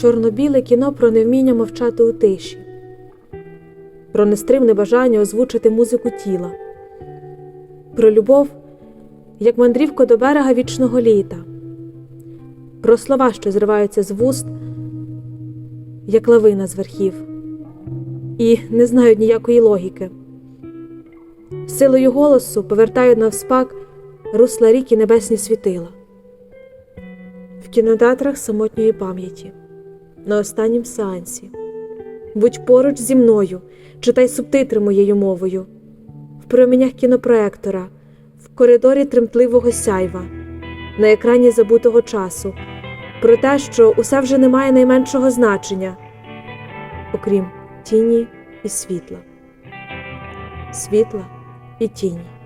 чорно-біле кіно про невміння мовчати у тиші, про нестримне бажання озвучити музику тіла, про любов, як мандрівку до берега вічного літа, про слова, що зриваються з вуст, як лавина з верхів, і не знають ніякої логіки. Силою голосу повертають навспак русла ріки небесні світила. В кінотеатрах самотньої пам'яті, на останнім сеансі. Будь поруч зі мною, читай субтитри моєю мовою, в промінях кінопроектора, в коридорі тремтливого сяйва, на екрані забутого часу, про те, що усе вже не має найменшого значення, окрім тіні і світла. Світла і тіні.